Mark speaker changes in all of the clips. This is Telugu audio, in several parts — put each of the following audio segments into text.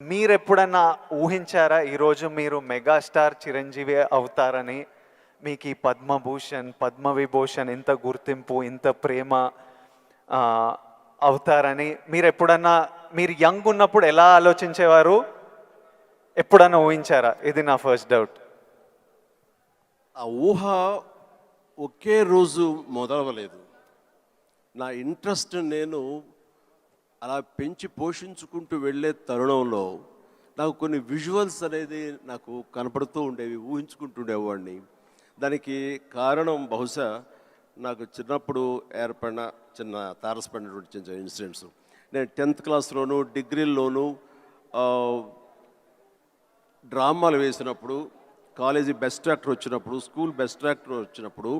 Speaker 1: మీరు ఎప్పుడన్నా ఊహించారా ఈరోజు మీరు మెగాస్టార్ చిరంజీవి అవుతారని? మీకు ఈ పద్మభూషణ్ పద్మవిభూషణ్ ఇంత గుర్తింపు ఇంత ప్రేమ అవుతారని మీరు ఎప్పుడన్నా మీరు యంగ్ ఉన్నప్పుడు ఎలా ఆలోచించేవారు? ఎప్పుడన్నా ఊహించారా? ఇది నా ఫస్ట్ డౌట్.
Speaker 2: ఆ ఊహ ఒకే రోజు మొదలవలేదు. నా ఇంట్రెస్ట్ నేను అలా పెంచి పోషించుకుంటూ వెళ్ళే తరుణంలో నాకు కొన్ని విజువల్స్ అనేది నాకు కనపడుతూ ఉండేవి ఊహించుకుంటుండేవాడిని దానికి కారణం బహుశా నాకు చిన్నప్పుడు ఏర్పడిన చిన్న తారసపడినటువంటి చిన్న ఇన్సిడెంట్స్. నేను టెన్త్ క్లాస్లోను డిగ్రీల్లోనూ డ్రామాలు వేసినప్పుడు కాలేజీ బెస్ట్ యాక్టర్ వచ్చినప్పుడు స్కూల్ బెస్ట్ యాక్టర్ వచ్చినప్పుడు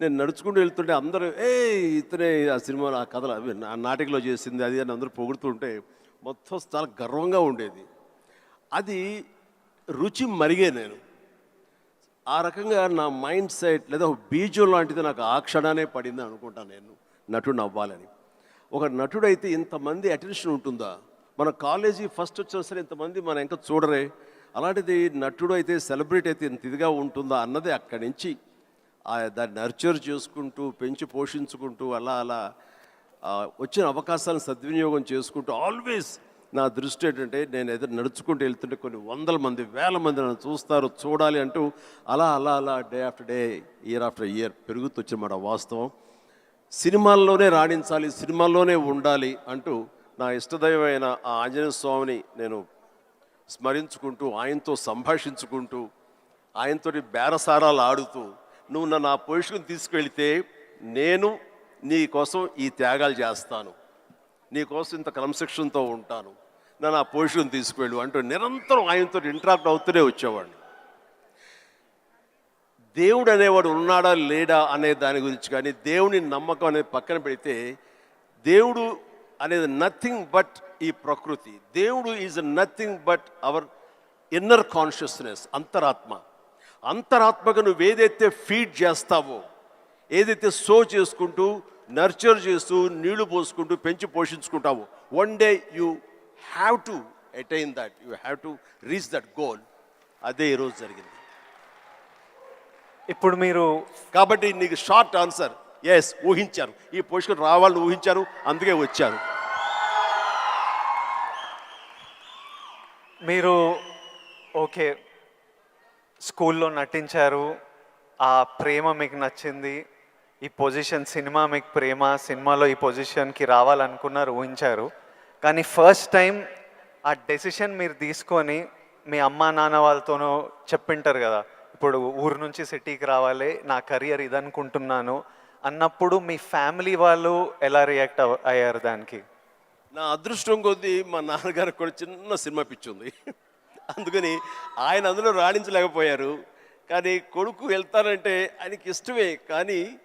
Speaker 2: నేను నడుచుకుంటూ వెళ్తుంటే అందరూ ఏ ఇతనే ఆ సినిమాలో ఆ కథలు అవి నాటికలో చేసింది అది అని అందరూ పొగుడుతుంటే మొత్తం చాలా గర్వంగా ఉండేది. అది రుచి మరిగే నేను. ఆ రకంగా నా మైండ్ సెట్ లేదా ఒక బీజం లాంటిది నాకు ఆ క్షణానే పడింది అనుకుంటాను నేను నటుడు అవ్వాలని. ఒక నటుడైతే ఇంతమంది అటెన్షన్ ఉంటుందా? మన కాలేజీ ఫస్ట్ వచ్చిన సరే ఇంతమంది మనం ఇంకా చూడరే. అలాంటిది నటుడు అయితే సెలబ్రిటీ అయితే ఇంత ఇదిగా ఉంటుందా అన్నది అక్కడి నుంచి దాన్ని నర్చర్ చేసుకుంటూ పెంచి పోషించుకుంటూ అలా అలా వచ్చిన అవకాశాలను సద్వినియోగం చేసుకుంటూ ఆల్వేస్ నా దృష్టి ఏంటంటే నేను ఎదురు నడుచుకుంటూ వెళ్తుంటే కొన్ని వందల మంది వేల మంది నన్ను చూస్తారు చూడాలి అంటూ అలా అలా అలా day after day year after year పెరుగుతూ వచ్చినమాట వాస్తవం. సినిమాల్లోనే రాణించాలి సినిమాల్లోనే ఉండాలి అంటూ నా ఇష్టదైవమైన ఆ ఆంజనేయ స్వామిని నేను స్మరించుకుంటూ ఆయనతో సంభాషించుకుంటూ ఆయనతోటి బేరసారాలు ఆడుతూ నువ్వు నన్ను ఆ పొజిషన్ తీసుకెళ్తే నేను నీ కోసం ఈ త్యాగాలు చేస్తాను. నీ కోసం ఇంత క్రమశిక్షణతో ఉంటాను. నన్ను ఆ పొజిషన్ తీసుకువెళ్ళు అంటూ నిరంతరం ఆయనతో ఇంటరాక్ట్ అవుతూనే వచ్చేవాడిని. దేవుడు అనేవాడు ఉన్నాడా లేడా అనే దాని గురించి కానీ దేవుని నమ్మకం అనేది పక్కన పెడితే దేవుడు అనేది నథింగ్ బట్ ఈ ప్రకృతి. దేవుడు is nothing but our inner consciousness అంతరాత్మ. అంతరాత్మగా నువ్వు ఏదైతే ఫీడ్ చేస్తావో ఏదైతే సో చేసుకుంటూ నర్చర్ చేస్తూ నీళ్ళు పోసుకుంటూ పెంచి పోషించుకుంటావో one day you have to attain that you have to reach that goal అదే ఈరోజు జరిగింది.
Speaker 1: ఇప్పుడు మీరు
Speaker 2: కాబట్టి నీకు షార్ట్ ఆన్సర్ ఎస్ ఊహించారు. ఈ పొజిషన్ రావాలని ఊహించారు అందుకే వచ్చారు.
Speaker 1: మీరు ఓకే స్కూల్లో నటించారు. ఆ ప్రేమ మీకు నచ్చింది. ఈ పొజిషన్ సినిమా మీకు ప్రేమ సినిమాలో ఈ పొజిషన్కి రావాలనుకున్నారు ఊహించారు. కానీ ఫస్ట్ టైం ఆ డెసిషన్ మీరు తీసుకొని మీ అమ్మా నాన్న వాళ్ళతోనో చెప్పింటారు కదా ఇప్పుడు ఊరు నుంచి సిటీకి రావాలి నా కెరియర్ ఇదనుకుంటున్నాను అన్నప్పుడు మీ ఫ్యామిలీ వాళ్ళు ఎలా రియాక్ట్ అయ్యారు దానికి?
Speaker 2: నా అదృష్టం కొద్దీ మా నాన్నగారికి కూడా చిన్న సినిమా పిచ్చి ఉంది అందుకని ఆయన అందులో రాణించలేకపోయారు. కానీ కొడుకు వెళ్తానంటే ఆయనకి ఇష్టమే. కానీ